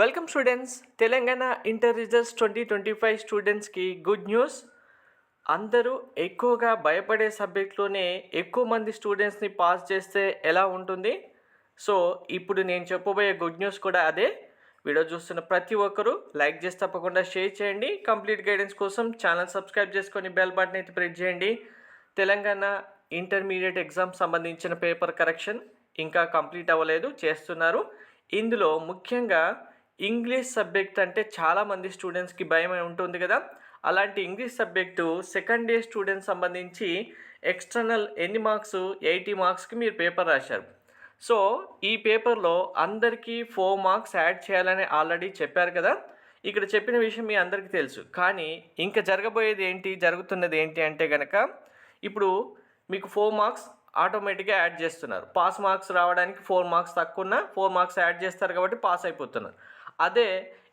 Welcome students Telangana inter results twenty twenty five స్టూడెంట్స్కి good news అందరూ ఎక్కువగా భయపడే సబ్జెక్ట్లోనే ఎక్కువ మంది స్టూడెంట్స్ని పాస్ చేస్తే ఎలా ఉంటుంది? సో ఇప్పుడు నేను చెప్పబోయే గుడ్ న్యూస్ కూడా అదే. వీడియో చూస్తున్న ప్రతి ఒక్కరూ లైక్ చేసి తప్పకుండా షేర్ చేయండి. కంప్లీట్ గైడెన్స్ కోసం ఛానల్ సబ్స్క్రైబ్ చేసుకొని బెల్ బటన్ అయితే ప్రెస్ చేయండి. తెలంగాణ ఇంటర్మీడియట్ ఎగ్జామ్ సంబంధించిన పేపర్ కరెక్షన్ ఇంకా కంప్లీట్ అవ్వలేదు చేస్తున్నారు. ఇందులో ముఖ్యంగా ఇంగ్లీష్ సబ్జెక్ట్ అంటే చాలామంది స్టూడెంట్స్కి భయం ఉంటుంది కదా. అలాంటి English subject second day students సంబంధించి ఎక్స్టర్నల్ ఎన్ని మార్క్స్? ఎయిటీ మార్క్స్కి మీరు పేపర్ రాశారు. సో ఈ పేపర్లో అందరికీ ఫోర్ మార్క్స్ యాడ్ చేయాలని ఆల్రెడీ చెప్పారు కదా. ఇక్కడ చెప్పిన విషయం మీ అందరికీ తెలుసు. కానీ ఇంకా జరగబోయేది ఏంటి? జరుగుతున్నది ఏంటి అంటే కనుక ఇప్పుడు మీకు ఫోర్ మార్క్స్ ఆటోమేటిక్గా యాడ్ చేస్తున్నారు. పాస్ మార్క్స్ రావడానికి ఫోర్ మార్క్స్ తక్కువ ఉన్నా ఫోర్ మార్క్స్ యాడ్ చేస్తారు కాబట్టి పాస్ అయిపోతున్నారు. అదే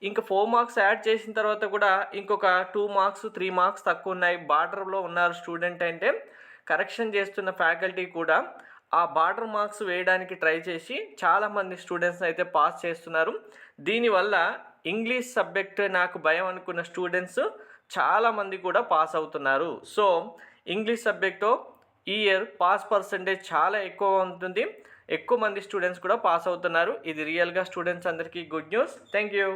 ఇంకా ఫోర్ మార్క్స్ యాడ్ చేసిన తర్వాత కూడా ఇంకొక టూ మార్క్స్ త్రీ మార్క్స్ తక్కువ ఉన్నాయి. బార్డర్లో ఉన్నారు స్టూడెంట్ అంటే కరెక్షన్ చేస్తున్న ఫ్యాకల్టీ కూడా ఆ బార్డర్ మార్క్స్ వేయడానికి ట్రై చేసి చాలామంది స్టూడెంట్స్ అయితే పాస్ చేస్తున్నారు. దీనివల్ల ఇంగ్లీష్ సబ్జెక్ట్ నాకు భయం అనుకున్న స్టూడెంట్స్ చాలామంది కూడా పాస్ అవుతున్నారు. సో ఇంగ్లీష్ సబ్జెక్టు ఈ ఇయర్ పాస్ పర్సంటేజ్ చాలా ఎక్కువ ఉంటుంది. ఎక్కువ మంది స్టూడెంట్స్ కూడా పాస్ అవుతున్నారు. ఇది రియల్గా స్టూడెంట్స్ అందరికీ గుడ్ న్యూస్ థ్యాంక్ యూ